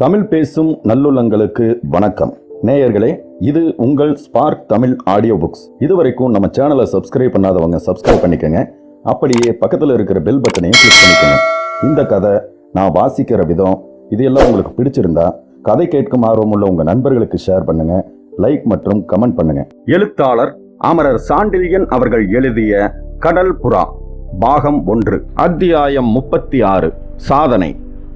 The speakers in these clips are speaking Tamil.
தமிழ் பேசும் நல்லுள்ளங்களுக்கு வணக்கம். நேயர்களே இது உங்கள் ஸ்பார்க் தமிழ் ஆடியோ புக்ஸ் இதுவரைக்கும் நம்ம சேனலை சப்ஸ்கிரைப் பண்ணாதவங்க சப்ஸ்கிரைப் பண்ணிக்கங்க. அப்படியே பக்கத்தில் இருக்கிற பெல் பட்டனையும் கிளிக் பண்ணிக்கோங்க. இந்த கதை நான் வாசிக்கிற விதம் இது எல்லாம் உங்களுக்கு பிடிச்சிருந்தா கதை கேட்கும் ஆர்வமுள்ள உங்கள் நண்பர்களுக்கு ஷேர் பண்ணுங்க லைக் மற்றும் கமெண்ட் பண்ணுங்க. எழுத்தாளர் அமரர் சாண்டில்யன் அவர்கள் எழுதிய கடல் புறா பாகம் ஒன்று அத்தியாயம் முப்பத்தி ஆறு சாதனை.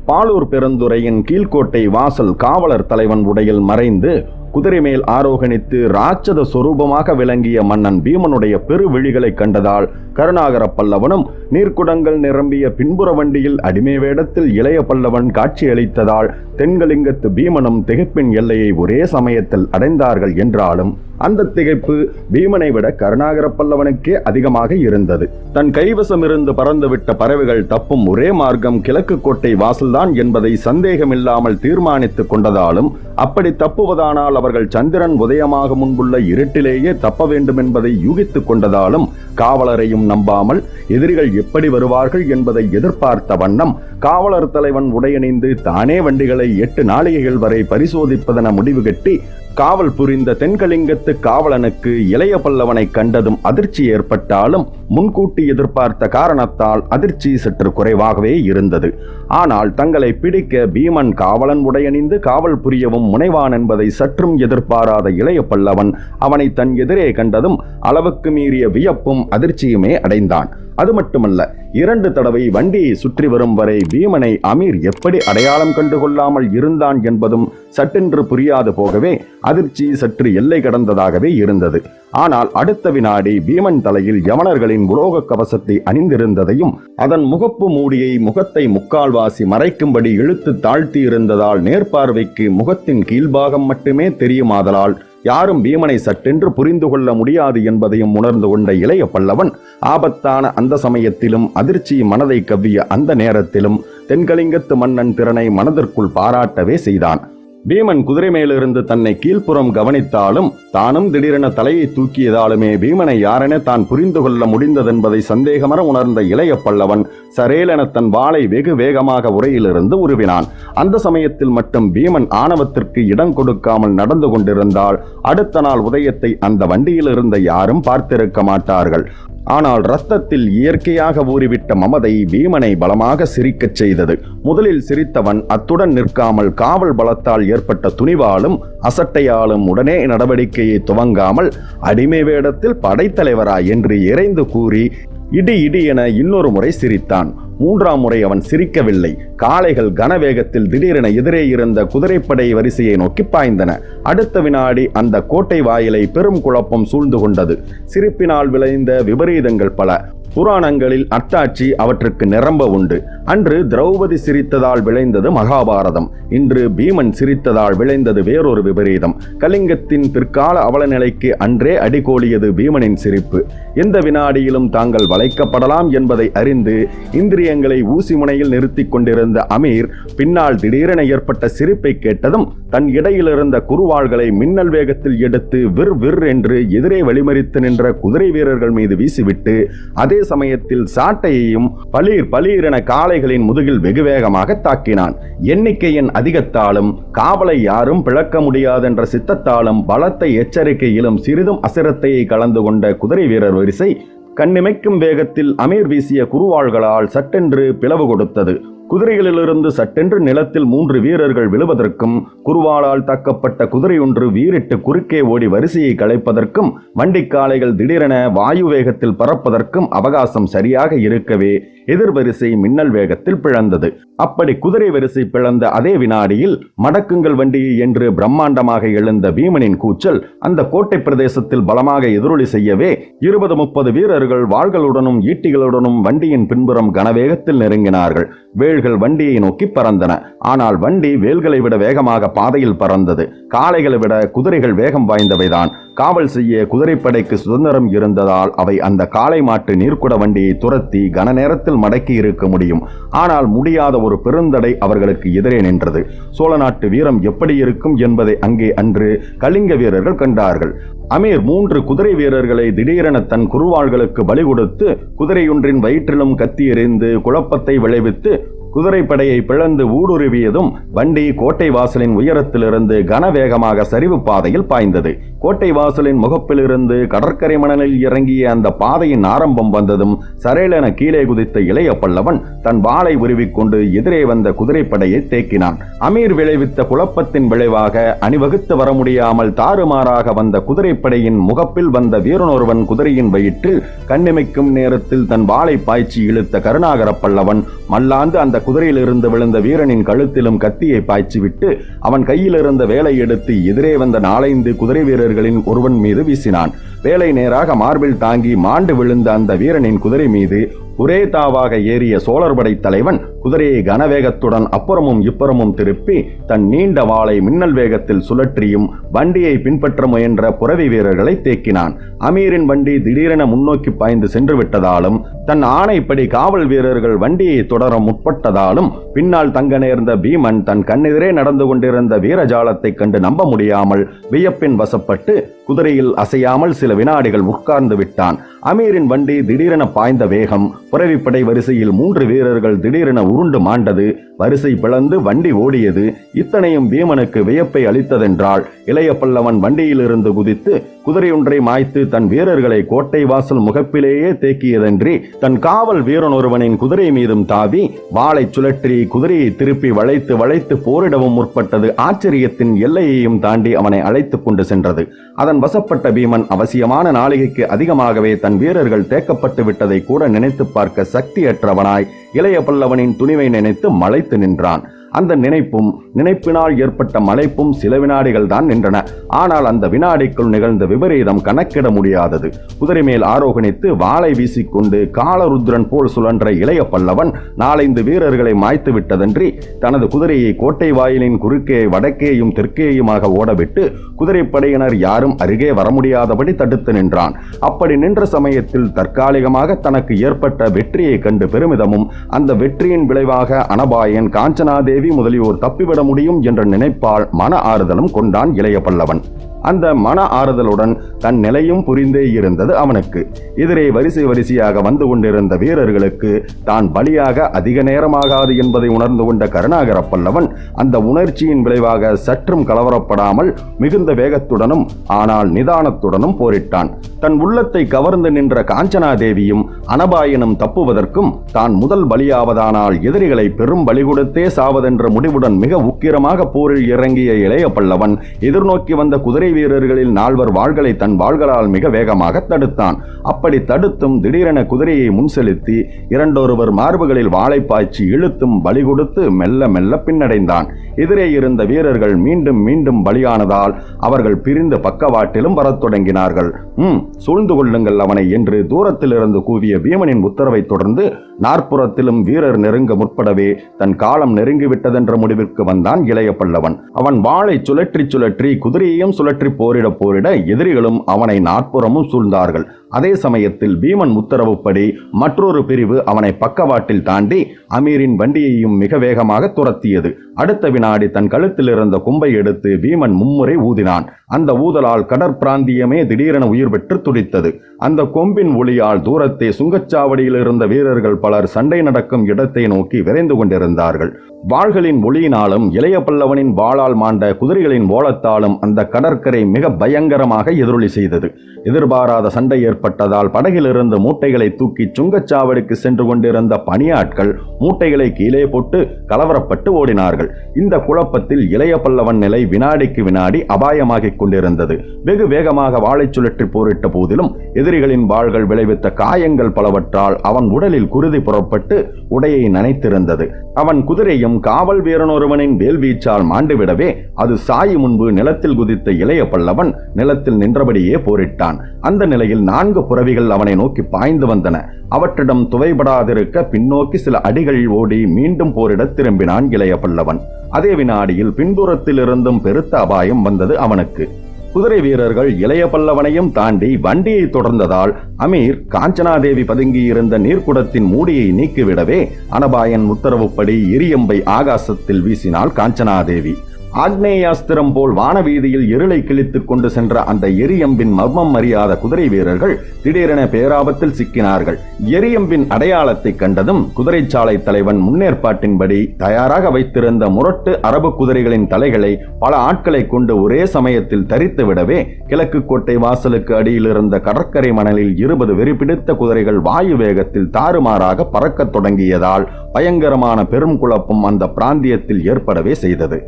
பாலூர் பெருந்துறையின் கீழ்க்கோட்டை வாசல் காவலர் தலைவன் உடையில் மறைந்து குதிரை மேல் ஆரோகணித்து ராட்சத சொரூபமாக விளங்கிய மன்னன் பீமனுடைய பெருவிழிகளை கண்டதால் கருணாகர பல்லவனும் நீர்க்குடங்கள் நிரம்பிய பின்புற வண்டியில் அடிமை வேடத்தில் இளைய பல்லவன் காட்சியளித்ததால் தென்கலிங்கத்து பீமனும் திகைப்பின் எல்லையை ஒரே சமயத்தில் அடைந்தார்கள் என்றாலும் அந்த திகைப்பு பீமனை விட கருணாகர பல்லவனுக்கே அதிகமாக இருந்தது. தன் கைவசம் இருந்து பறந்துவிட்ட பறவைகள் தப்பும் ஒரே மார்க்கம் கிழக்கு கோட்டை வாசல்தான் என்பதை சந்தேகமில்லாமல் தீர்மானித்துக் கொண்டதாலும் அப்படி தப்புவதானால் அவர்கள் சந்திரன் உதயமாக முன்புள்ள இருட்டிலேயே தப்ப வேண்டும் என்பதை யூகித்துக் கொண்டதாலும் காவலரையும் நம்பாமல் எதிரிகள் எப்படி வருவார்கள் என்பதை எதிர்பார்த்த வண்ணம் காவலர் தலைவன் உடையணிந்து தானே வண்டிகளை எட்டு நாளிகைகள் வரை பரிசோதிப்பதென முடிவு கட்டி காவல் புரிந்த தென்கலிங்கத்து காவலனுக்கு இளைய பல்லவனை கண்டதும் அதிர்ச்சி ஏற்பட்டாலும் முன்கூட்டி எதிர்பார்த்த காரணத்தால் அதிர்ச்சி சற்று குறைவாகவே இருந்தது. ஆனால் தங்களை பிடிக்க பீமன் காவலன் உடையணிந்து காவல் புரியவும் முனைவான் என்பதை சற்றும் எதிர்பாராத இளைய பல்லவன் அவனை தன் எதிரே கண்டதும் அளவுக்கு மீறிய வியப்பும் அதிர்ச்சியுமே அடைந்தான். அது மட்டுமல்ல இரண்டு தடவை வண்டியை சுற்றி வரும் வரை பீமனை அமீர் எப்படி அடையாளம் கண்டு கொள்ளாமல் இருந்தான் என்பதும் சட்டென்று புரியாது போகவே அதிர்ச்சி சற்று எல்லை கடந்ததாகவே இருந்தது. ஆனால் அடுத்த வினாடி பீமன் தலையில் யவனர்களின் உலோக கவசத்தை அணிந்திருந்ததையும் அதன் முகப்பு மூடியை முகத்தை முக்கால்வாசி மறைக்கும்படி இழுத்து தாழ்த்தி இருந்ததால் நேர்பார்வைக்கு முகத்தின் கீழ்பாகம் மட்டுமே தெரியுமாதலால் யாரும் பீமனை சட்டென்று புரிந்து கொள்ள முடியாது என்பதையும் உணர்ந்து கொண்ட இளைய பல்லவன் ஆபத்தான அந்த சமயத்திலும் அதிர்ச்சி மனதை கவ்விய அந்த நேரத்திலும் தென்கலிங்கத்து மன்னன் திறனை மனதிற்குள் பாராட்டவே செய்தான். பீமன் குதிரை மேலிருந்து தன்னை கீழ்ப்புறம் கவனித்தாலும் தானும் திடீரென தலையை தூக்கியதாலுமே பீமனை யாரென தான் புரிந்து கொள்ள முடிந்ததென்பதை சந்தேகமர உணர்ந்த இளைய பல்லவன் சரேலென தன் வாளை வெகு வேகமாக உரையிலிருந்து உருவினான். அந்த சமயத்தில் மட்டும் பீமன் ஆணவத்திற்கு இடம் கொடுக்காமல் நடந்து கொண்டிருந்தால் அடுத்த நாள் உதயத்தை அந்த வண்டியில் இருந்த யாரும் பார்த்திருக்க மாட்டார்கள். ஆனால் ரத்தத்தில் இயற்கையாக ஊறிவிட்ட மமதை பீமனை பலமாக சிரிக்கச் செய்தது. முதலில் சிரித்தவன் அத்துடன் நிற்காமல் காவல் பலத்தால் ஏற்பட்ட துணிவாலும் அசட்டையாலும் உடனே நடவடிக்கையை துவங்காமல் அடிமை வேடத்தில் படைத்தலைவரா என்று இறைந்து கூறி இடி இடி என இன்னொரு முறை சிரித்தான். மூன்றாம் முறை அவன் சிரிக்கவில்லை. காளைகள் கனவேகத்தில் திடீரென எதிரே இருந்த குதிரைப்படை வரிசையை நோக்கி பாய்ந்தன. அடுத்த வினாடி அந்த கோட்டை வாயிலை பெரும் குழப்பம் சூழ்ந்து கொண்டது. சிரிப்பினால் விளைந்த விபரீதங்கள் பல. புராணங்களில் அட்டாட்சி அவற்றுக்கு நிரம்ப உண்டு. அன்று திரௌபதி சிரித்ததால் விளைந்தது மகாபாரதம். இன்று பீமன் சிரித்ததால் விளைந்தது வேறொரு விபரீதம். கலிங்கத்தின் பிற்கால அவலநிலைக்கு அன்றே அடிகோலியது பீமனின் சிரிப்பு. எந்த வினாடியிலும் தாங்கள் வளைக்கப்படலாம் என்பதை அறிந்து இந்திரியங்களை ஊசி முனையில் நிறுத்தி கொண்டிருந்த அமீர் பின்னால் திடீரென ஏற்பட்ட சிரிப்பை கேட்டதும் தன் இடையிலிருந்த குருவாள்களை மின்னல் வேகத்தில் எடுத்து விர் விர் என்று எதிரே வழிமறித்து நின்ற குதிரை வீரர்கள் மீது வீசிவிட்டு அதே சமயத்தில் சாட்டையையும் பளீர் பளீர் காளைகளின் முதுகில் வெகு வேகமாக தாக்கினான். எண்ணிக்கையின் அதிகத்தாலும் காவலை யாரும் பிளக்க முடியாதென்ற சித்தத்தாலும் பலத்தை எச்சரிக்கையிலும் சிறிதும் அசிரத்தையை கலந்து கொண்ட குதிரை வீரர் வரிசை கண்ணிமைக்கும் வேகத்தில் அமீர் வீசிய குருவாள்களால் சட்டென்று பிளவு கொடுத்தது. குதிரைகளிலிருந்து சட்டென்று நிலத்தில் மூன்று வீரர்கள் விழுவதற்கும் குருவாளால் தாக்கப்பட்ட குதிரையொன்று வீரிட்டு குறுக்கே ஓடி வரிசையை கலைப்பதற்கும் வண்டிக்காலைகள் திடீரென வாயு வேகத்தில் பறப்பதற்கும் அவகாசம் சரியாக இருக்கவே எதிர்வரிசை மின்னல் வேகத்தில் பிளந்தது. அப்படி குதிரை வரிசை பிளந்த அதே வினாடியில் மடக்குங்கள் வண்டி என்று பிரம்மாண்டமாக எழுந்த பீமனின் கூச்சல் அந்த கோட்டை பிரதேசத்தில் பலமாக எதிரொலி செய்யவே இருபது முப்பது வீரர்கள் வாள்களுடனும் ஈட்டிகளுடனும் வண்டியின் பின்புறம் கனவேகத்தில் நெருங்கினார்கள். வேல்கள் வண்டியை நோக்கி பறந்தன. ஆனால் வண்டி வேல்களை விட வேகமாக பாதையில் பறந்தது. காளைகளை விட குதிரைகள் வேகம் வாய்ந்தவைதான். காவல் செய்ய குதிரைப்படைக்கு சுதந்திரம் இருந்ததால் அவை அந்த காளை மாட்டு நீர்க்குட வண்டியை துரத்தி கன நேரத்தில் மடக்கி இருக்க முடியும். ஆனால் முடியாத ஒரு பெருந்தடை அவர்களுக்கு எதிரே நின்றது. சோழ நாட்டு வீரம் எப்படி இருக்கும் என்பதை அங்கே அன்று கலிங்க வீரர்கள் கண்டார்கள். அமீர் மூன்று குதிரை வீரர்களை திடீரென தன் குருவாள்களுக்கு பலி கொடுத்து குதிரையொன்றின் வயிற்றிலும் கத்தி எறிந்து குழப்பத்தை விளைவித்து குதிரைப்படையை பிளந்து ஊடுருவியதும் வண்டி கோட்டை வாசலின் உயரத்திலிருந்து கனவேகமாக சரிவு பாதையில் பாய்ந்தது. கோட்டை வாசலின் முகப்பிலிருந்து கடற்கரை மணலில் இறங்கிய அந்த பாதையின் ஆரம்பம் வந்ததும் சரேலென கீழே குதித்த இளைய பல்லவன் தன் வாளை உருவிக்கொண்டு எதிரே வந்த குதிரைப்படையை தேக்கினான். அமீர் விளைவித்த குழப்பத்தின் விளைவாக அணிவகுத்து வர முடியாமல் தாறுமாறாக வந்த குதிரைப்படையின் முகப்பில் வந்த வீரனொருவன் குதிரையின் வயிற்றில் கண்ணிமைக்கும் நேரத்தில் தன் வாளை பாய்ச்சி இழுத்த கருணாகர பல்லவன் மல்லாந்து அந்த குதிரையிலிருந்து விழுந்த வீரனின் கழுத்திலும் கத்தியை பாய்ச்சிவிட்டு அவன் கையில் இருந்த வேலை எடுத்து எதிரே வந்த நாலைந்து குதிரை வீரர்களின் ஒருவன் மீது வீசினான். வேலை நேராக மார்பில் தாங்கி மாண்டு விழுந்த அந்த வீரனின் குதிரை மீது ஒரே தாவாக ஏறிய சோழர்படை தலைவன் குதிரையை கனவேகத்துடன் அப்புறமும் இப்புறமும் திருப்பி தன் நீண்ட வாளை மின்னல் வேகத்தில் சுழற்றியும் வண்டியை பின்பற்ற முயன்ற புறவி வீரர்களை தேக்கினான். அமீரின் வண்டி திடீரென முன்னோக்கி பாய்ந்து சென்று விட்டதாலும் தன் ஆணைப்படி காவல் வீரர்கள் வண்டியை தொடர முற்பட்டதாலும் பின்னால் தங்க நேர்ந்த பீமன் தன் கண்ணெதிரே நடந்து கொண்டிருந்த வீரஜாலத்தைக் கண்டு நம்ப முடியாமல் வியப்பின் வசப்பட்டு குதிரையில் அசையாமல் சில வினாடிகள் உட்கார்ந்து விட்டான். அமீரின் வண்டி திடீரென பாய்ந்த வேகம் புறவிப்படை வரிசையில் மூன்று வீரர்கள் திடீரென உருண்டு மாண்டது வரிசை பிளந்து வண்டி ஓடியது இத்தனையும் பீமனுக்கு வியப்பை அளித்ததென்றால் இளைய பல்லவன் வண்டியிலிருந்து குதித்து குதிரையொன்றை மாய்த்து தன் வீரர்களை கோட்டை வாசல் முகப்பிலேயே தேக்கியதன்றி தன் காவல் வீரன் ஒருவனின் குதிரை மீதும் தாவி வாளை சுழற்றி குதிரையை திருப்பி வளைத்து வளைத்து போரிடவும் முற்பட்டது. ஆச்சரியத்தின் எல்லையையும் தாண்டி அவனை அழைத்துக் கொண்டு சென்றது. அதன் வசப்பட்ட பீமன் அவசியமான நாளிகைக்கு அதிகமாகவே தன் வீரர்கள் தேக்கப்பட்டு விட்டதை கூட நினைத்து பார்க்க சக்தியற்றவனாய். இளைய பல்லவனின் துணிவை நினைத்து மலைத்து நின்றான். அந்த நினைப்பும் நினைப்பினால் ஏற்பட்ட மலைப்பும் சில வினாடிகள் தான் நின்றன. ஆனால் அந்த வினாடிக்குள் நிகழ்ந்த விபரீதம் கணக்கிட முடியாதது. குதிரை மேல் ஆரோகணித்து வாளை வீசிக்கொண்டு காலருத்ரன் போல் சுழன்ற இளைய பல்லவன் நாலந்து வீரர்களை மாய்த்து விட்டதன்றி தனது குதிரையை கோட்டை வாயிலின் குறுக்கே வடக்கேயும் தெற்கேயுமாக ஓடவிட்டு குதிரைப்படையினர் யாரும் அருகே வர முடியாதபடி தடுத்து நின்றான். அப்படி நின்ற சமயத்தில் தற்காலிகமாக தனக்கு ஏற்பட்ட வெற்றியை கண்டு பெருமிதமும் அந்த வெற்றியின் விளைவாக அனபாயன் காஞ்சனாதேவி முதலியோர் தப்பிவிட முடியும் என்ற நினைப்பால் மன ஆறுதலும் கொண்டான் இளைய பல்லவன். அந்த மன ஆறுதலுடன் தன் நிலையும் புரிந்தே இருந்தது அவனுக்கு. எதிரே வரிசை வரிசையாக வந்து கொண்டிருந்த வீரர்களுக்கு தான் பலியாக அதிக நேரமாகாது என்பதை உணர்ந்து கொண்ட கருணாகர பல்லவன் அந்த உணர்ச்சியின் விளைவாக சற்றும் கலவரப்படாமல் மிகுந்த வேகத்துடனும் ஆனால் நிதானத்துடனும் போரிட்டான். தன் உள்ளத்தை கவர்ந்து நின்ற காஞ்சனா தேவியும் அனபாயனும் தப்புவதற்கும் தான் முதல் பலியாவதானால் எதிரிகளை பெரும் பலி கொடுத்தே சாவதென்ற முடிவுடன் மிக உக்கிரமாக போரில் இறங்கிய இளைய பல்லவன் எதிர்நோக்கி வந்த குதிரை வீரர்களில் நால்வர் வாள்களை தன் வாள்களால் மிக வேகமாக தடுத்தான். அப்படி தடுத்தும் திடீரென குதிரையை முன் செலுத்தி இரண்டொருவர் மார்புகளில் வாளை பாய்ச்சி இழுத்தும் பலி கொடுத்து மெல்ல மெல்ல பின்னடைந்தான். எதிரே இருந்த வீரர்கள் மீண்டும் மீண்டும் பலியானதால் அவர்கள் பிரிந்து பக்கவாட்டிலும் வரத் தொடங்கினார்கள். ம் சூழ்ந்து கொள்ளுங்கள் அவனை என்று தூரத்திலிருந்து கூவிய பீமனின் உத்தரவைத் தொடர்ந்து நாற்புறத்திலும் வீரர் நெருங்க முற்படவே தன் காலம் நெருங்கிவிட்டதென்ற முடிவிற்கு வந்தான் இளைய பல்லவன். அவன் வாளை சுழற்றி சுழற்றி குதிரையையும் சுழற்றி போரிட போரிட எதிரிகளும் அவனை நாற்புறமும் சூழ்ந்தார்கள். அதே சமயத்தில் பீமன் உத்தரவுப்படி மற்றொரு பிரிவு அவனை பக்கவாட்டில் தாண்டி அமீரின் வண்டியையும் மிக வேகமாக துரத்தியது. அடுத்த வினாடி தன் கழுத்தில் இருந்த கும்பை எடுத்து பீமன் மும்முறை ஊதினான். அந்த ஊதலால் கடற்பிராந்தியமே திடீரென உயிர் பெற்று துடித்தது. அந்த கொம்பின் ஒளியால் தூரத்தே சுங்கச்சாவடியில் இருந்த வீரர்கள் பலர் சண்டை நடக்கும் இடத்தை நோக்கி விரைந்து கொண்டிருந்தார்கள். வாள்களின் ஒளியினாலும் இளைய பல்லவனின் வாளால் மாண்ட குதிரைகளின் ஓலத்தாலும் அந்த கடற்கரை மிக பயங்கரமாக எதிரொலி செய்தது. எதிர்பாராத சண்டை ஏற்ப ஏற்பட்டதால் படகிலிருந்து மூட்டைகளை தூக்கி சுங்கச்சாவடிக்கு சென்று கொண்டிருந்த பணியாட்கள் மூட்டைகளை கீழே போட்டு கலவரப்பட்டு ஓடினார்கள். இந்த குழப்பத்தில் இளைய பல்லவன் நிலை வினாடிக்கு வினாடி அபாயமாகிக் கொண்டிருந்தது. வெகு வேகமாக வாழை சுழற்றி போரிட்ட போதிலும் எதிரிகளின் வாள்கள் விளைவித்த காயங்கள் பலவற்றால் அவன் உடலில் குருதி புறப்பட்டு உடையை நனைத்திருந்தது. அவன் குதிரையும் காவல் வீரனொருவனின் வேல்வீச்சால் மாண்டுவிடவே அது சாயி முன்பு நிலத்தில் குதித்த இளைய பல்லவன் நிலத்தில் நின்றபடியே போரிட்டான். அந்த நிலையில் நான் நான்கு புறவிகள் அவனை நோக்கி பாய்ந்து வந்தன. அவற்றிடம் துவைபடாதிருக்க பின்னோக்கி சில அடிகள் ஓடி மீண்டும் போரிடத் திரும்பினான் இளைய பல்லவன். அதே வினாடியில் பின்புறத்தில் இருந்தும் பெருத்த அபாயம் வந்தது அவனுக்கு. குதிரை வீரர்கள் இளைய பல்லவனையும் தாண்டி வண்டியை தொடர்ந்ததால் அமீர் காஞ்சனாதேவி பதுங்கியிருந்த நீர்க்குடத்தின் மூடியை நீக்கிவிடவே அனபாயன் உத்தரவுப்படி எரியம்பை ஆகாசத்தில் வீசினாள் காஞ்சனாதேவி. ஆக்னேயாஸ்திரம் போல் வானவீதியில் இருளை கிழித்துக் கொண்டு சென்ற அந்த எரியம்பின் மர்மம் அறியாத குதிரை வீரர்கள் திடீரென பேராபத்தில் சிக்கினார்கள். எரியம்பின் அடையாளத்தை கண்டதும் குதிரைச்சாலை தலைவன் முன்னேற்பாட்டின்படி தயாராக வைத்திருந்த முரட்டு அரபு குதிரைகளின் தலைகளை பல ஆட்களை கொண்டு ஒரே சமயத்தில் தரித்து விடவே கிழக்கு கோட்டை வாசலுக்கு அடியில் இருந்த கடற்கரை மணலில் இருபது வெறிபிடித்த குதிரைகள் வாயு வேகத்தில் தாறுமாறாக பறக்கத் தொடங்கியதால் பயங்கரமான பெரும் குழப்பம் அந்த பிராந்தியத்தில் ஏற்படவே செய்தது.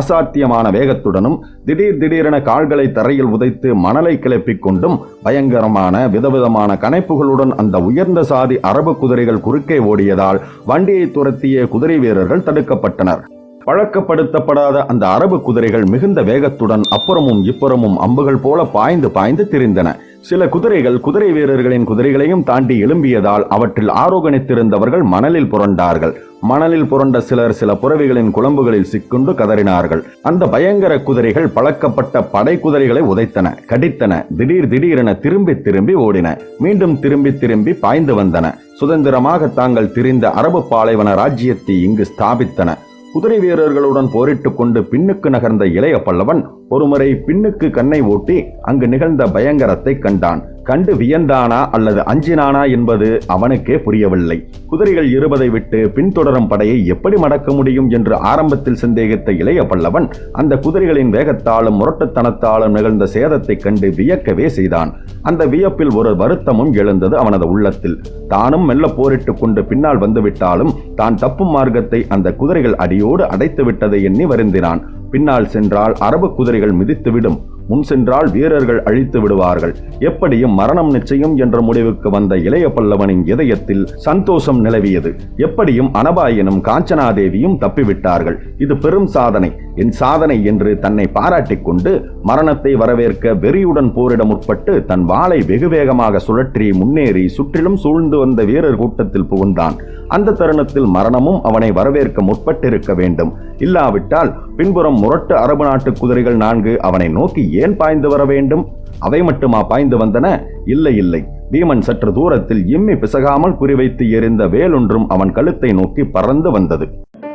அசாத்தியமான வேகத்துடனும் திடீர் திடீரென கால்களை தரையில் உதைத்து மணலை கிளப்பிக் கொண்டும் பயங்கரமான விதவிதமான கணைப்புகளுடன் அந்த உயர்ந்த சாதி அரபு குதிரைகள் குறுக்கே ஓடியதால் வண்டியை துரத்திய குதிரை வீரர்கள் தடுக்கப்பட்டனர். பழக்கப்படுத்தப்படாத அந்த அரபு குதிரைகள் மிகுந்த வேகத்துடன் அப்புறமும் இப்புறமும் அம்புகள் போல பாய்ந்து பாய்ந்து திரிந்தன. சில குதிரைகள் குதிரை வீரர்களின் குதிரைகளையும் தாண்டி எழும்பியதால் அவற்றில் ஆரோகணித்திருந்தவர்கள் மணலில் புரண்டார்கள். மணலில் புரண்ட சிலர் சில புறவிகளின் குழம்புகளில் சிக்குண்டு கதறினார்கள். அந்த பயங்கர குதிரைகள் பழக்கப்பட்ட படை குதிரைகளை உதைத்தன கடித்தன திடீர் திடீரென திரும்பி திரும்பி ஓடின. மீண்டும் திரும்பி திரும்பி பாய்ந்து வந்தன. சுதந்திரமாக தாங்கள் திரிந்த அரபு பாலைவன ராஜ்யத்தை இங்கு ஸ்தாபித்தன. குதிரை வீரர்களுடன் போரிட்டுக் கொண்டு பின்னுக்கு நகர்ந்த இளைய பல்லவன் ஒருமுறை பின்னுக்கு கண்ணை ஓட்டி அங்கு நிகழ்ந்த பயங்கரத்தை கண்டான். கண்டு வியந்தானா அல்லது அஞ்சினானா என்பது அவனுக்கே புரியவில்லை. குதிரைகள் இருபதை விட்டு பின்தொடரும் படையை எப்படி மடக்க முடியும் என்று ஆரம்பத்தில் சந்தேகித்த இளைய பல்லவன் அந்த குதிரைகளின் வேகத்தாலும் முரட்டுத்தனத்தாலும் நிகழ்ந்த சேதத்தைக் கண்டு வியக்கவே செய்தான். அந்த வியப்பில் ஒரு வருத்தமும் எழுந்தது அவனது உள்ளத்தில். தானும் மெல்ல போரிட்டுக் கொண்டு பின்னால் வந்துவிட்டாலும் தான் தப்பும் மார்க்கத்தை அந்த குதிரைகள் அடியோடு அடைத்து விட்டதை எண்ணி வருந்தினான். பின்னால் சென்றால் அரபு குதிரைகள் மிதித்துவிடும். முன் சென்றால் வீரர்கள் அழித்து விடுவார்கள். எப்படியும் மரணம் நிச்சயம் என்ற முடிவுக்கு வந்த இளைய பல்லவனின் இதயத்தில் சந்தோஷம் நிலவியது. எப்படியும் அனபாயனும் காஞ்சனாதேவியும் தப்பிவிட்டார்கள். இது பெரும் சாதனை. என் சாதனை என்று தன்னை பாராட்டிக் கொண்டு மரணத்தை வரவேற்க வெறியுடன் போரிட முற்பட்டு தன் வாளை வெகு வேகமாக சுழற்றி முன்னேறி சுற்றிலும் சூழ்ந்து வந்த வீரர் கூட்டத்தில் புகுந்தான். அந்த தருணத்தில் மரணமும் அவனை வரவேற்க முற்பட்டிருக்க வேண்டும். இல்லாவிட்டால் பின்புறம் முரட்டு அரபு நாட்டு குதிரைகள் நான்கு அவனை நோக்கி ஏன் பாய்ந்து வர வேண்டும்? அவை மட்டுமா பாய்ந்து வந்தன? இல்லை இல்லை. பீமன் சற்று தூரத்தில் இம்மி பிசகாமல் குறிவைத்து எறிந்த வேலொன்றும் அவன் கழுத்தை நோக்கி பறந்து வந்தது.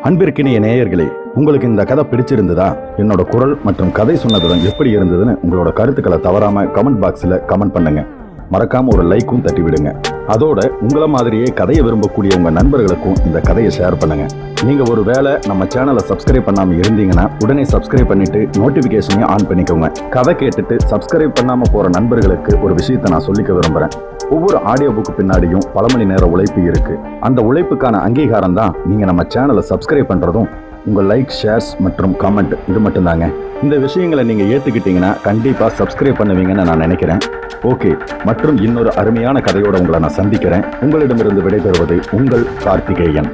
அன்பிற்கினிய நேயர்களே உங்களுக்கு இந்த கதை பிடிச்சிருந்ததா? என்னோட குரல் மற்றும் கதை சொன்னதுடன் எப்படி இருந்ததுன்னு உங்களோட கருத்துக்களை தவறாம கமெண்ட் பாக்ஸில் கமெண்ட் பண்ணுங்க. மறக்காம ஒரு லைக்கும் தட்டி விடுங்க. அதோட உங்களை மாதிரியே கதையை விரும்பக்கூடிய உங்க நண்பர்களுக்கும் இந்த கதையை ஷேர் பண்ணுங்க. நீங்க ஒரு வேளை நம்ம சேனலை சப்ஸ்கிரைப் பண்ணாம இருந்தீங்கன்னா உடனே சப்ஸ்கிரைப் பண்ணிட்டு நோட்டிபிகேஷனையும் ஆன் பண்ணிக்கோங்க. கதை கேட்டுட்டு சப்ஸ்கிரைப் பண்ணாம போற நண்பர்களுக்கு ஒரு விஷயத்தை நான் சொல்லிக்க விரும்புறேன். ஒவ்வொரு ஆடியோ புக்கு பின்னாடியும் பல மணி நேர உழைப்பு இருக்கு. அந்த உழைப்புக்கான அங்கீகாரம் தான் நீங்க நம்ம சேனலை சப்ஸ்கிரைப் பண்றதும் உங்கள் லைக் ஷேர்ஸ் மற்றும் கமெண்ட் இது மட்டும்தாங்க. இந்த விஷயங்களை நீங்கள் ஏற்றுக்கிட்டீங்கன்னா கண்டிப்பாக சப்ஸ்கிரைப் பண்ணுவீங்கன்னு நான் நினைக்கிறேன். ஓகே மற்றும் இன்னொரு அருமையான கதையோடு உங்களை நான் சந்திக்கிறேன். உங்களிடமிருந்து விடைபெறுவது உங்கள் கார்த்திகேயன்.